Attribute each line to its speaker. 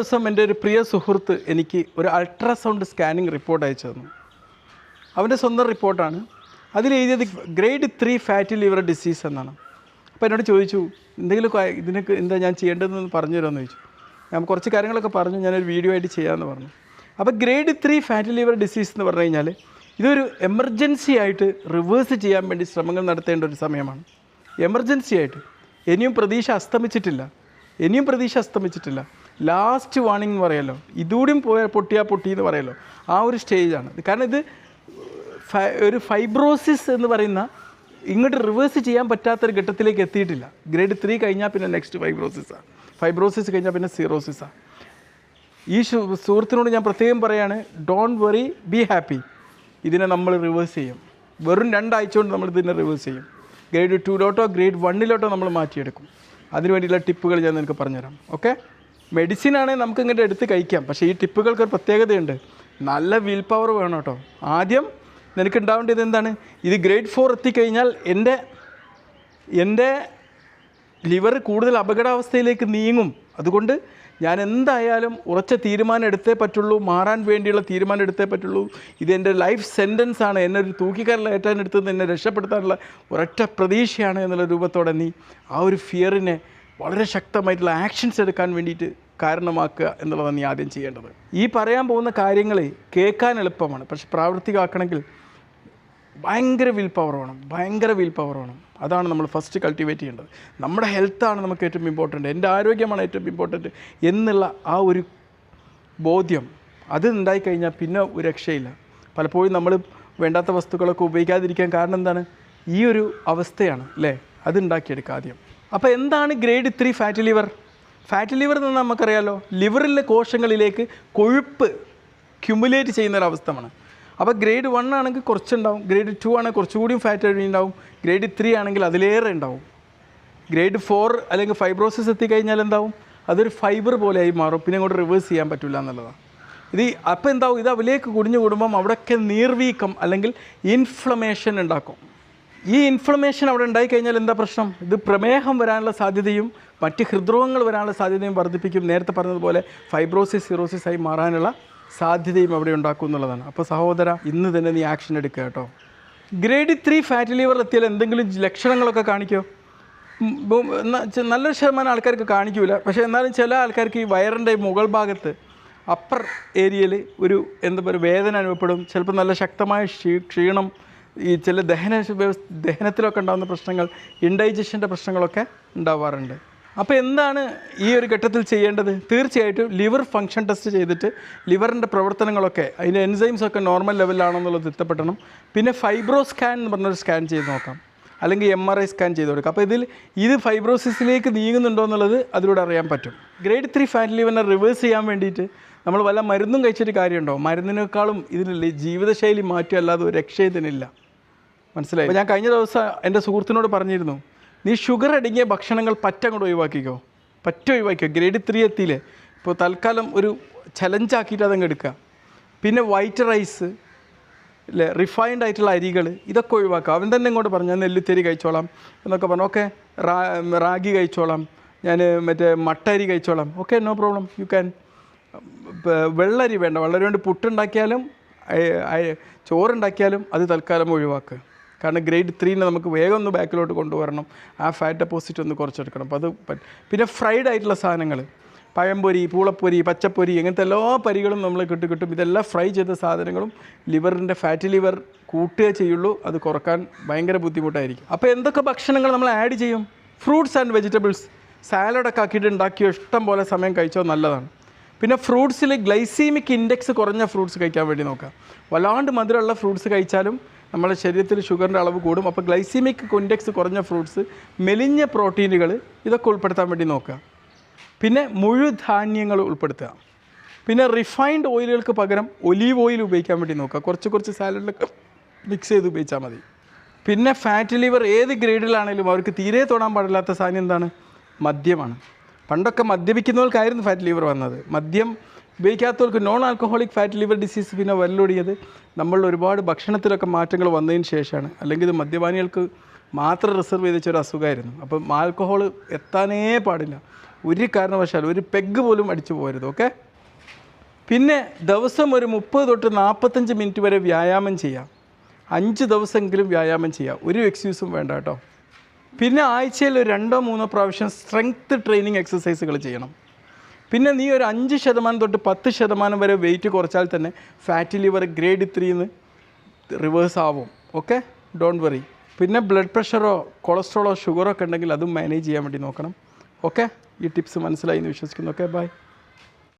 Speaker 1: ദിവസം എന്റെ ഒരു പ്രിയ സുഹൃത്ത് എനിക്ക് ഒരു അൾട്രാസൗണ്ട് സ്കാനിങ് റിപ്പോർട്ട് അയച്ചു തന്നു. അവന്റെ സ്വന്തം റിപ്പോർട്ടാണ്. അതിലെഴുതിയത് grade three fatty liver disease എന്നാണ്. അപ്പോൾ എന്നോട് ചോദിച്ചു എന്തെങ്കിലും ഇതിനൊക്കെ എന്താ ഞാൻ ചെയ്യേണ്ടതെന്ന് പറഞ്ഞു തരുമെന്ന് ചോദിച്ചു. ഞാൻ കുറച്ച് കാര്യങ്ങളൊക്കെ പറഞ്ഞു ഞാനൊരു വീഡിയോ ആയിട്ട് ചെയ്യാമെന്ന് പറഞ്ഞു. അപ്പോൾ grade three fatty liver disease എന്ന് പറഞ്ഞു കഴിഞ്ഞാൽ ഇതൊരു എമർജൻസി ആയിട്ട് റിവേഴ്സ് ചെയ്യാൻ വേണ്ടി ശ്രമങ്ങൾ നടത്തേണ്ട ഒരു സമയമാണ്. എമർജൻസി ആയിട്ട്. ഇനിയും പ്രതീക്ഷ അസ്തമിച്ചിട്ടില്ല. ഇനിയും പ്രതീക്ഷ അസ്തമിച്ചിട്ടില്ല. ലാസ്റ്റ് വാണിംഗ് എന്ന് പറയാലോ ഇതുകൂടിയും പോയ പൊട്ടിയാ പൊട്ടി എന്ന് പറയാലോ ആ ഒരു സ്റ്റേജാണ് കാരണം ഇത് ഒരു ഫൈബ്രോസിസ് എന്ന് പറയുന്ന ഇങ്ങോട്ട് റിവേഴ്സ് ചെയ്യാൻ പറ്റാത്തൊരു ഘട്ടത്തിലേക്ക് എത്തിയിട്ടില്ല. ഗ്രേഡ് ത്രീ കഴിഞ്ഞാൽ പിന്നെ നെക്സ്റ്റ് ഫൈബ്രോസിസാണ് ഫൈബ്രോസിസ് കഴിഞ്ഞാൽ പിന്നെ സീറോസിസാണ് ഈ സുഹൃത്തിനോട് ഞാൻ പ്രത്യേകം പറയാണ് ഡോണ്ട് വെറി ബി ഹാപ്പി ഇതിനെ നമ്മൾ റിവേഴ്സ് ചെയ്യും. വെറും രണ്ടാഴ്ച കൊണ്ട് നമ്മൾ ഇതിനെ റിവേഴ്സ് ചെയ്യും. ഗ്രേഡ് ടൂലോട്ടോ ഗ്രേഡ് വണ്ണിലോട്ടോ നമ്മൾ മാറ്റിയെടുക്കും. അതിനുവേണ്ടിയുള്ള ടിപ്പുകൾ ഞാൻ നിനക്ക് പറഞ്ഞുതരാം. ഓക്കെ മെഡിസിൻ ആണെങ്കിൽ നമുക്ക് ഇങ്ങോട്ട് എടുത്ത് കഴിക്കാം. പക്ഷേ ഈ ടിപ്പുകൾക്ക് ഒരു പ്രത്യേകതയുണ്ട്. നല്ല വിൽ പവർ വേണം കേട്ടോ. ആദ്യം നിനക്ക് ഉണ്ടാവേണ്ടത് എന്താണ്? ഇത് ഗ്രേഡ് ഫോർ എത്തിക്കഴിഞ്ഞാൽ എന്റെ എന്റെ ലിവർ കൂടുതൽ അപകടാവസ്ഥയിലേക്ക് നീങ്ങും. അതുകൊണ്ട് ഞാൻ എന്തായാലും ഉറച്ച തീരുമാനം എടുത്തേ പറ്റുള്ളൂ മാറാൻ വേണ്ടിയുള്ള തീരുമാനം എടുത്തേ പറ്റുള്ളൂ. ഇതെന്റെ ലൈഫ് സെന്റൻസ് ആണ്. എന്നെ ഒരു തൂക്കിക്കരൽ എടുത്തത് എന്നെ രക്ഷപ്പെടുത്താനുള്ള ഒരൊറ്റ പ്രതീക്ഷയാണ് എന്നുള്ള രൂപത്തോടെ നീ ആ ഒരു ഫിയറിനെ വളരെ ശക്തമായിട്ടുള്ള ആക്ഷൻസ് എടുക്കാൻ വേണ്ടിയിട്ട് കാരണമാക്കുക എന്നുള്ളതാണ് നീ ആദ്യം ചെയ്യേണ്ടത്. ഈ പറയാൻ പോകുന്ന കാര്യങ്ങൾ കേൾക്കാൻ എളുപ്പമാണ്. പക്ഷെ പ്രാവർത്തികമാക്കണമെങ്കിൽ ഭയങ്കര വിൽ പവർ വേണം. ഭയങ്കര വിൽ പവർ വേണം. അതാണ് നമ്മൾ ഫസ്റ്റ് കൾട്ടിവേറ്റ് ചെയ്യേണ്ടത്. നമ്മുടെ ഹെൽത്താണ് നമുക്ക് ഏറ്റവും ഇമ്പോർട്ടന്റ് എന്റെ ആരോഗ്യമാണ് ഏറ്റവും ഇമ്പോർട്ടന്റ് എന്നുള്ള ആ ഒരു ബോധ്യം അത് ഉണ്ടായിക്കഴിഞ്ഞാൽ പിന്നെ ഒരു രക്ഷയില്ല. പലപ്പോഴും നമ്മൾ വേണ്ടാത്ത വസ്തുക്കളൊക്കെ ഉപയോഗിക്കാതിരിക്കാൻ കാരണം എന്താണ്? ഈ ഒരു അവസ്ഥയാണ് അല്ലേ? അത് ഉണ്ടാക്കിയെടുക്കുക ആദ്യം. അപ്പോൾ എന്താണ് grade three fat liver fat liver എന്ന് നമുക്കറിയാലോ ലിവറിലെ കോശങ്ങളിലേക്ക് കൊഴുപ്പ് ക്യുമുലേറ്റ് ചെയ്യുന്ന ഒരു അവസ്ഥയാണ് അപ്പോൾ ഗ്രേഡ് വൺ ആണെങ്കിൽ കുറച്ചുണ്ടാവും ഗ്രേഡ് ടു ആണെങ്കിൽ കുറച്ചുകൂടിയും ഫാറ്റ് ഉണ്ടാവും ഗ്രേഡ് ത്രീ ആണെങ്കിൽ അതിലേറെ ഉണ്ടാവും. ഗ്രേഡ് ഫോർ അല്ലെങ്കിൽ ഫൈബ്രോസിസ് എത്തിക്കഴിഞ്ഞാൽ എന്താവും? അതൊരു ഫൈബർ പോലെയായി മാറും പിന്നെ അങ്ങോട്ട് റിവേഴ്സ് ചെയ്യാൻ പറ്റില്ല എന്നുള്ളതാണ്. ഇത് അപ്പോൾ എന്താവും? ഇത് അവലേക്ക് കുടിഞ്ഞു കൂടുമ്പം അവിടെയൊക്കെ നീർവീക്കം അല്ലെങ്കിൽ ഇൻഫ്ലമേഷൻ ഉണ്ടാക്കും. ഈ ഇൻഫ്ലമേഷൻ അവിടെ ഉണ്ടായിക്കഴിഞ്ഞാൽ എന്താ പ്രശ്നം? ഇത് പ്രമേഹം വരാനുള്ള സാധ്യതയും മറ്റ് ഹൃദ്രോഗങ്ങൾ വരാനുള്ള സാധ്യതയും വർദ്ധിപ്പിക്കും. നേരത്തെ പറഞ്ഞതുപോലെ ഫൈബ്രോസിസ് സിറോസിസ് ആയി മാറാനുള്ള സാധ്യതയും അവിടെ ഉണ്ടാക്കും എന്നുള്ളതാണ്. അപ്പോൾ സഹോദര ഇന്ന് തന്നെ നീ ആക്ഷൻ എടുക്കുക കേട്ടോ. ഗ്രേഡ് ത്രീ ഫാറ്റ് ലിവർ എത്തിയാൽ എന്തെങ്കിലും ലക്ഷണങ്ങളൊക്കെ കാണിക്കോ? നല്ലൊരു ശതമാനം ആൾക്കാർക്ക് കാണിക്കൂല. പക്ഷേ എന്നാലും ചില ആൾക്കാർക്ക് ഈ വയറിന്റെ മുകൾ ഭാഗത്ത് അപ്പർ ഏരിയയിൽ ഒരു എന്താ പറയുക വേദന അനുഭവപ്പെടും. ചിലപ്പോൾ നല്ല ശക്തമായ ക്ഷീണം ഈ ചില ദഹന ദഹനത്തിലൊക്കെ ഉണ്ടാകുന്ന പ്രശ്നങ്ങൾ ഇൻഡൈജഷന്റെ പ്രശ്നങ്ങളൊക്കെ ഉണ്ടാവാറുണ്ട്. അപ്പോൾ എന്താണ് ഈ ഒരു ഘട്ടത്തിൽ ചെയ്യേണ്ടത്? തീർച്ചയായിട്ടും ലിവർ ഫങ്ഷൻ ടെസ്റ്റ് ചെയ്തിട്ട് ലിവറിന്റെ പ്രവർത്തനങ്ങളൊക്കെ അതിന്റെ എൻസൈംസ് ഒക്കെ നോർമൽ ലെവലിലാണോ എന്നുള്ളത് തിട്ടപ്പെടണം പിന്നെ ഫൈബ്രോ സ്കാൻ എന്ന് പറഞ്ഞൊരു സ്കാൻ ചെയ്ത് നോക്കാം. അല്ലെങ്കിൽ എം ആർ ഐ സ്കാൻ ചെയ്ത് കൊടുക്കുക അപ്പോൾ ഇതിൽ ഇത് ഫൈബ്രോസിസിലേക്ക് നീങ്ങുന്നുണ്ടോ എന്നുള്ളത് അതിലൂടെ അറിയാൻ പറ്റും. ഗ്രേഡ് ത്രീ ഫാറ്റ് ലിവറിനെ റിവേഴ്സ് ചെയ്യാൻ വേണ്ടിയിട്ട് നമ്മൾ വല്ല മരുന്നും കഴിച്ചിട്ട് കാര്യമുണ്ടോ? മരുന്നിനേക്കാളും ഇതിൽ ജീവിതശൈലി മാറ്റി അല്ലാതെ ഒരു രക്ഷ ഇതിനില്ല മനസ്സിലായി. ഞാൻ കഴിഞ്ഞ ദിവസം എന്റെ സുഹൃത്തിനോട് പറഞ്ഞിരുന്നു നീ ഷുഗർ അടങ്ങിയ ഭക്ഷണങ്ങൾ പറ്റ അങ്ങോട്ട് ഒഴിവാക്കിക്കോ. പറ്റ ഒഴിവാക്കിക്കോ. Grade three എത്തിയില്ലേ. ഇപ്പോൾ തൽക്കാലം ഒരു ചലഞ്ച് ചലഞ്ചാക്കിയിട്ട് അതങ്ങ് എടുക്കുക പിന്നെ വൈറ്റ് റൈസ് അല്ലേ റിഫൈൻഡ് ആയിട്ടുള്ള അരികൾ ഇതൊക്കെ ഒഴിവാക്കുക അവൻ തന്നെ ഇങ്ങോട്ട് പറഞ്ഞു ഞാൻ നെല്ലുത്തരി കഴിച്ചോളാം എന്നൊക്കെ പറഞ്ഞു. ഓക്കെ റാഗി കഴിച്ചോളാം. ഞാൻ മറ്റേ മട്ടരി കഴിച്ചോളാം. Okay no problem you can വെള്ളരി വേണ്ട. വെള്ളരി കൊണ്ട് പുട്ടുണ്ടാക്കിയാലും ചോറുണ്ടാക്കിയാലും അത് തൽക്കാലം ഒഴിവാക്കുക കാരണം ഗ്രേഡ് ത്രീനെ നമുക്ക് വേഗം ഒന്ന് ബാക്കിലോട്ട് കൊണ്ടുവരണം. ആ ഫാറ്റ് ഡെപ്പോസിറ്റ് ഒന്ന് കുറച്ചെടുക്കണം. അപ്പോൾ അത് പിന്നെ ഫ്രൈഡ് ആയിട്ടുള്ള സാധനങ്ങൾ പഴംപൊരി പൂളപ്പൊരി പച്ചപ്പൊരി അങ്ങനത്തെ എല്ലാ പരികളും നമ്മൾ കിട്ടും കിട്ടും. ഇതെല്ലാം ഫ്രൈ ചെയ്ത സാധനങ്ങളും ലിവറിന്റെ ഫാറ്റി ലിവർ കൂട്ടുകയേ ചെയ്യുള്ളൂ. അത് കുറയ്ക്കാൻ ഭയങ്കര ബുദ്ധിമുട്ടായിരിക്കും. അപ്പോൾ എന്തൊക്കെ ഭക്ഷണങ്ങൾ നമ്മൾ ആഡ് ചെയ്യും? ഫ്രൂട്ട്സ് ആൻഡ് വെജിറ്റബിൾസ് സാലഡൊക്കെ ആക്കിയിട്ട് ഉണ്ടാക്കിയോ ഇഷ്ടം പോലെ സമയം കഴിച്ചോ നല്ലതാണ്. പിന്നെ ഫ്രൂട്ട്സിൽ ഗ്ലൈസീമിക് ഇൻഡെക്സ് കുറഞ്ഞ ഫ്രൂട്ട്സ് കഴിക്കാൻ വേണ്ടി നോക്കുക വല്ലാണ്ട് മധുരമുള്ള ഫ്രൂട്ട്സ് കഴിച്ചാലും നമ്മുടെ ശരീരത്തിൽ ഷുഗറിന്റെ അളവ് കൂടും. അപ്പോൾ ഗ്ലൈസീമിക് കൊൻഡെക്സ് കുറഞ്ഞ ഫ്രൂട്ട്സ് മെലിഞ്ഞ പ്രോട്ടീനുകൾ ഇതൊക്കെ ഉൾപ്പെടുത്താൻ വേണ്ടി നോക്കുക. പിന്നെ മുഴുധാന്യങ്ങൾ ഉൾപ്പെടുത്തുക. പിന്നെ റിഫൈൻഡ് ഓയിലുകൾക്ക് പകരം ഒലീവ് ഓയിൽ ഉപയോഗിക്കാൻ വേണ്ടി നോക്കുക. കുറച്ച് കുറച്ച് സാലഡിലൊക്കെ മിക്സ് ചെയ്ത് ഉപയോഗിച്ചാൽ മതി. പിന്നെ ഫാറ്റ് ലിവർ ഏത് ഗ്രേഡിലാണെങ്കിലും അവർക്ക് തീരെ തൊടാൻ പാടില്ലാത്ത സാധനം എന്താണ്? മദ്യമാണ്. പണ്ടൊക്കെ മദ്യപിക്കുന്നവർക്കായിരുന്നു ഫാറ്റ് ലിവർ വന്നത്. മദ്യം ഉപയോഗിക്കാത്തവർക്ക് non alcoholic fat liver disease പിന്നെ വരലൊടിയത് നമ്മൾ ഒരുപാട് ഭക്ഷണത്തിലൊക്കെ മാറ്റങ്ങൾ വന്നതിന് ശേഷമാണ്. അല്ലെങ്കിൽ ഇത് മദ്യപാനികൾക്ക് മാത്രം റിസർവ് ചെയ്ത് വെച്ച ഒരു അസുഖമായിരുന്നു. അപ്പം ആൽക്കഹോൾ എത്താനേ പാടില്ല. ഒരു കാരണവശാലും ഒരു പെഗ് പോലും അടിച്ചു പോകരുത് ഓക്കെ പിന്നെ ദിവസം ഒരു മുപ്പത് തൊട്ട് നാൽപ്പത്തഞ്ച് മിനിറ്റ് വരെ വ്യായാമം ചെയ്യാം. അഞ്ച് ദിവസമെങ്കിലും വ്യായാമം ചെയ്യാം. ഒരു എക്സ്ക്യൂസും വേണ്ട കേട്ടോ. പിന്നെ ആഴ്ചയിൽ രണ്ടോ മൂന്നോ പ്രാവശ്യം സ്ട്രെങ്ത് ട്രെയിനിങ് എക്സസൈസുകൾ ചെയ്യണം. പിന്നെ നീ ഒരു അഞ്ച് ശതമാനം തൊട്ട് പത്ത് ശതമാനം വരെ വെയിറ്റ് കുറച്ചാൽ തന്നെ ഫാറ്റി ലിവർ ഗ്രേഡ് ത്രീന്ന് റിവേഴ്സ് ആവും. ഓക്കെ ഡോണ്ട് വറി പിന്നെ ബ്ലഡ് പ്രഷറോ കൊളസ്ട്രോളോ ഷുഗറോ ഒക്കെ ഉണ്ടെങ്കിൽ അതും മാനേജ് ചെയ്യാൻ വേണ്ടി നോക്കണം. ഓക്കെ ഈ ടിപ്സ് മനസ്സിലായി എന്ന് വിശ്വസിക്കുന്നു. Okay bye